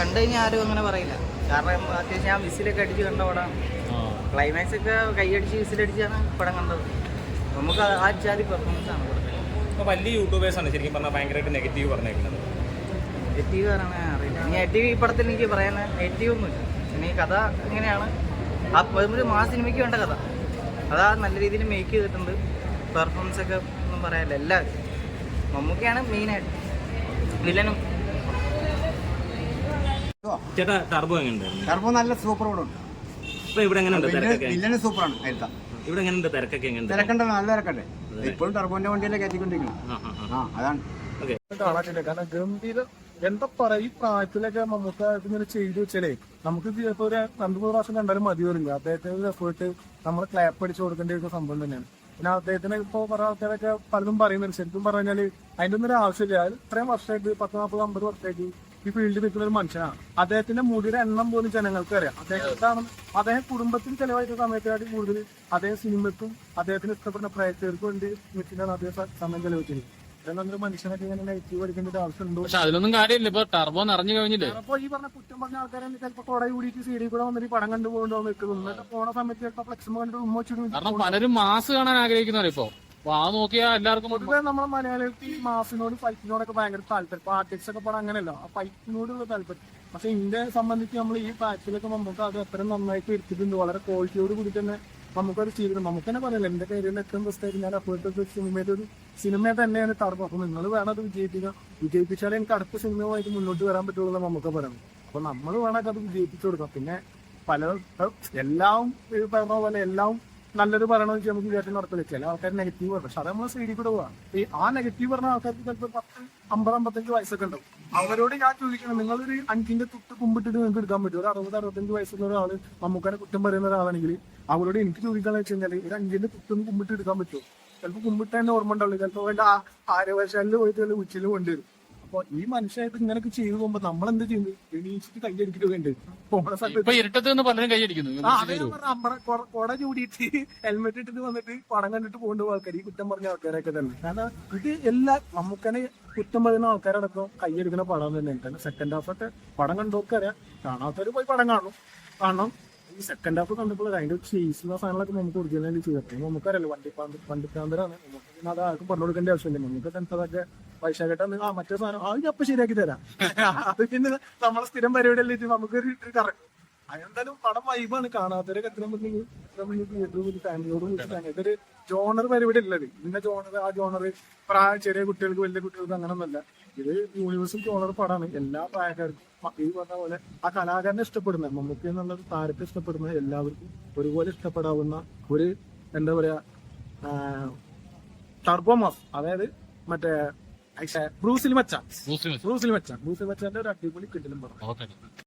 കണ്ടു കഴിഞ്ഞാൽ ആരും അങ്ങനെ പറയില്ല. കാരണം അത്യാവശ്യം ഞാൻ വിസിലൊക്കെ അടിച്ച് കണ്ട പടം. ക്ലൈമാക്സ് ഒക്കെ കൈയടിച്ച് വിസിലടിച്ചാണ് പടം കണ്ടത്. നമുക്ക് ആ- ജാതി പെർഫോമൻസ് ആണ് കൊടുക്കുന്നത് വലിയ യൂട്യൂബേഴ്സ് ആണ് ശരിക്കും പറഞ്ഞാൽ ഭയങ്കരമായിട്ട് നെഗറ്റീവ് പറഞ്ഞേക്കുന്നത്. നെഗറ്റീവ് കാരണം അറിയില്ല. നെഗറ്റീവ് ഈ പടത്തിൽ എനിക്ക് പറയാൻ നെഗറ്റീവ് ഒന്നുമില്ല. പിന്നെ ഈ കഥ എങ്ങനെയാണ് ആ ഒരു മാ സിനിമയ്ക്ക് വേണ്ട കഥ. അതാ നല്ല രീതിയിൽ മേക്ക് ചെയ്തിട്ടുണ്ട്. പെർഫോമൻസ് ഒക്കെ ഒന്നും പറയാനില്ല. എല്ലാവരും. മമ്മൂക്കയാണ് മെയിനായിട്ട് വില്ലനും. ചേട്ടാ ടർബോ എങ്ങനെയുണ്ടായിരുന്നു? ടർബോ നല്ല സൂപ്പർ പടമുണ്ട് ഇപ്പൊ ഇവിടെ എങ്ങനെയുണ്ട്? തിരക്കൊക്കെ? വില്ലന് സൂപ്പറാണ് അതിലത്തെ ഇവിടെ എങ്ങനെയുണ്ട്? തിരക്കൊക്കെ എങ്ങനെയുണ്ട്? തിരക്കണ്ടല്ലോ നല്ല തിരക്കണ്ടേ. ഇപ്പോഴും ടർബോന്റെ വണ്ടിയല്ലേ കയറ്റിക്കൊണ്ടിരിക്കുന്നത് ആ, അതാണ്. ഓക്കെ. കാണാറ്റില്ല കാരണം ഗംഭീര എന്താ പറയാ ഈ പ്രായത്തിലൊക്കെ നമുക്ക് ഇങ്ങനെ ചെയ്തു വെച്ചാലേ നമുക്ക് ചിലപ്പോ ഒരു രണ്ടു മൂന്ന് പ്രാവശ്യം കണ്ടാലും മതി വരില്ല അദ്ദേഹത്തിന് എഫേർട്ട് നമ്മൾ ക്ലാപ്പ് അടിച്ചു കൊടുക്കേണ്ട ഒരു സംഭവം തന്നെയാണ്. പിന്നെ അദ്ദേഹത്തിന് ഇപ്പൊ കുറെ ആൾക്കാരൊക്കെ പലതും പറയുന്നുണ്ട്. ശരിക്കും പറഞ്ഞാൽ അതിന്റെ ഒന്നും ഒരു ആവശ്യമില്ല. അത് ഇത്രയും വർഷമായിട്ട് പത്ത് നാൽപ്പത് അമ്പത് വർഷമായിട്ട് ഈ ഫീൽഡിൽ നിൽക്കുന്ന ഒരു മനുഷ്യനാണ് അദ്ദേഹത്തിന്റെ മുടിയുടെ എണ്ണം പോലും ജനങ്ങൾക്ക് അറിയാം. അദ്ദേഹത്താണ് അദ്ദേഹം കുടുംബത്തിൽ ചെലവഴിച്ച സമയത്തായിട്ട് കൂടുതൽ അദ്ദേഹം സിനിമക്കും അദ്ദേഹത്തിന് ഇഷ്ടപ്പെടുന്ന പ്രേക്ഷകർക്കും വേണ്ടി വെച്ചിട്ടാണ് അദ്ദേഹം സമയം അടിക്കേണ്ട പക്ഷെ അതിലൊന്നും കാര്യമില്ല. ഇപ്പൊ ടർബോ നിറഞ്ഞു കഴിഞ്ഞില്ലേ? അപ്പൊ ഈ പറഞ്ഞ കുറ്റം പറഞ്ഞ ആൾക്കാരെ ചിലപ്പോ കൊട കൂടിയിട്ട് സി ഡി കൂടെ വന്നിട്ട് പടം കണ്ടുപോകണ്ടോ നിൽക്കുന്നു എന്നിട്ട് പോണ സമയത്ത് ചിലപ്പോ ഫ്ലെക്സ് കണ്ടിട്ട് ഉമ്മ വെച്ചിട്ട് കാരണം പലരും മാസ് കാണാൻ ആഗ്രഹിക്കുന്നവർ ഇപ്പൊ. ആ നോക്കിയാ എല്ലാവർക്കും പൊതുവെ നമ്മളെ മലയാളികൾക്ക് ഈ മാഫിനോട് ഫൈറ്റിനോടൊക്കെ ഭയങ്കര താല്പര്യം. പാർട്ടിക്സ് ഒക്കെ പടം അങ്ങനെയല്ല. ആ ഫൈറ്റിനോടുള്ള താല്പര്യം. പക്ഷെ ഇന്ത്യയെ സംബന്ധിച്ച് നമ്മൾ ഈ പാച്ചിലൊക്കെ നമുക്ക് അത് എത്ര നന്നായിട്ട് എടുത്തിട്ടുണ്ട് വളരെ ക്വാളിറ്റിയോട് കൂടി തന്നെ നമുക്കത് ചെയ്തിട്ടുണ്ട്. നമുക്ക് തന്നെ പറയാം എന്റെ കരിയറിൽ ഏറ്റവും ബെസ്റ്റ് ഞാൻ അപ്പോഴത്തെ സിനിമയുടെ ഒരു സിനിമ തന്നെയാണ് തറപ്പ് അപ്പൊ നിങ്ങൾ വേണം അത് വിജയിപ്പിക്കുക വിജയിപ്പിച്ചാലേ എനിക്ക് അടുത്ത സിനിമയുമായിട്ട് മുന്നോട്ട് വരാൻ പറ്റുള്ളൂ നമുക്ക് പറയാം അപ്പൊ നമ്മൾ വേണമെങ്കിൽ അത് വിജയിപ്പിച്ചു കൊടുക്കാം. പിന്നെ പല എല്ലാം പറഞ്ഞ പോലെ എല്ലാം നല്ലത് പറയണമെന്ന് വെച്ചാൽ നമുക്ക് വിചാരിച്ചു നടത്തില്ല ചില ആൾക്കാർ നെഗറ്റീവ് പറയും പക്ഷെ അത് നമ്മൾ സൈഡിൽ കൂടെ പോവാം. ഈ ആ നെഗറ്റീവ് പറഞ്ഞ ആൾക്കാർക്ക് ചിലപ്പോൾ പത്ത് അമ്പത് അമ്പത്തഞ്ച് വയസ്സൊക്കെ ഉണ്ടാവും. അവരോട് ഞാൻ ചോദിക്കണം നിങ്ങളൊരു അഞ്ചിന്റെ തുട്ട് കുമ്പിട്ടിട്ട് നിങ്ങൾക്ക് എടുക്കാൻ പറ്റും ഒരു അറുപത് അറുപത്തഞ്ച് വയസ്സുള്ള ഒരാൾ നമുക്കാരെ കുറ്റം പറയുന്ന ഒരാളാണെങ്കിൽ അവരോട് എനിക്ക് ചോദിക്കാന്ന് വെച്ച് കഴിഞ്ഞാൽ ഒരു അഞ്ചിന്റെ തുട്ടൊന്ന് കുമ്പിട്ട് എടുക്കാൻ പറ്റുമോ? ചിലപ്പോൾ കുമ്പിട്ട് തന്നെ ഓർമ്മ ഉണ്ടാവില്ല. ചിലപ്പോൾ വേണ്ട ആരോഗ്യശാലയിൽ പോയിട്ട് ഉച്ചയിൽ കൊണ്ടുവരും. അപ്പൊ ഈ മനുഷ്യമായിട്ട് ഇങ്ങനെയൊക്കെ ചെയ്തു പോകുമ്പോ നമ്മൾ എന്ത് ചെയ്യുന്നു എണീച്ചിട്ട് കൈയടിക്കുക വേണ്ടത് പോണ ഇപ്പൊ ഇരുട്ടത്ത് നിന്ന് പലരും കൈയടിക്കുന്നു നമ്മുടെ കൊട ചൂടിയിട്ട് ഹെൽമെറ്റ് ഇട്ടിട്ട് വന്നിട്ട് പടം കണ്ടിട്ട് പോകേണ്ട ആൾക്കാർ ഈ കുറ്റം പറഞ്ഞ ആൾക്കാരൊക്കെ തന്നെ. കാരണം ഇത് എല്ലാ നമുക്കനെ കുറ്റം പറയുന്ന ആൾക്കാരടക്കം കൈയെടുക്കുന്ന പടം തന്നെ. കാരണം സെക്കൻഡ് ഹാഫ് ഒക്കെ പടം കണ്ടൊക്കെ അറിയാം. കാണാത്തവര് പോയി പടം കാണും. കാരണം ഈ സെക്കൻഡ് ഹാഫ് കണ്ടപ്പോൾ അതിന്റെ ചേസുന്ന സാധനങ്ങളൊക്കെ നമുക്ക് ഒറിജിനലി ചെയ്തിട്ട് നമുക്കറിയാലോ വണ്ടി വണ്ടിപ്പാന്തരാണ് നമുക്ക് അത് ആർക്കും പറഞ്ഞു കൊടുക്കേണ്ട ആവശ്യമില്ല. നമുക്ക് ടെൻത്തതൊക്കെ പൈസ കേട്ടാ ആ മറ്റേ സാധനം അത് ഞാൻ ശരിയാക്കി തരാം. അത് പിന്നെ നമ്മളെ സ്ഥിരം പരിപാടിയല്ലേ ഇത്? നമുക്കൊരു കറക്റ്റ് അതെന്തായാലും പടം വൈബാണ് കാണാത്തവരൊക്കെ എത്ര ഇതൊരു ജോണർ പരിപാടി അല്ലത്. ഇതിന്റെ ജോണർ ആ ജോണർ പ്രായ ചെറിയ കുട്ടികൾക്ക് വലിയ കുട്ടികൾക്ക് അങ്ങനൊന്നുമല്ല. ഇത് യൂണിവേഴ്സൽ ജോണർ പടമാണ് എല്ലാ പ്രായക്കാർക്കും. ഈ പറഞ്ഞ പോലെ ആ കലാകാരനെ ഇഷ്ടപ്പെടുന്ന മമ്മൂക്കി എന്നുള്ള താരത്തെ ഇഷ്ടപ്പെടുന്ന എല്ലാവർക്കും ഒരുപോലെ ഇഷ്ടപ്പെടാവുന്ന ഒരു എന്താ പറയാ ടർബോമാസ് അതായത് മറ്റേ ബ്രൂസിൽ മച്ചാൻ. ബ്രൂസിൽ മച്ചാൻ. ബ്രൂസിൽ മച്ചാന്റെ ഒരു അടിപൊളി കിട്ടിലും പറഞ്ഞു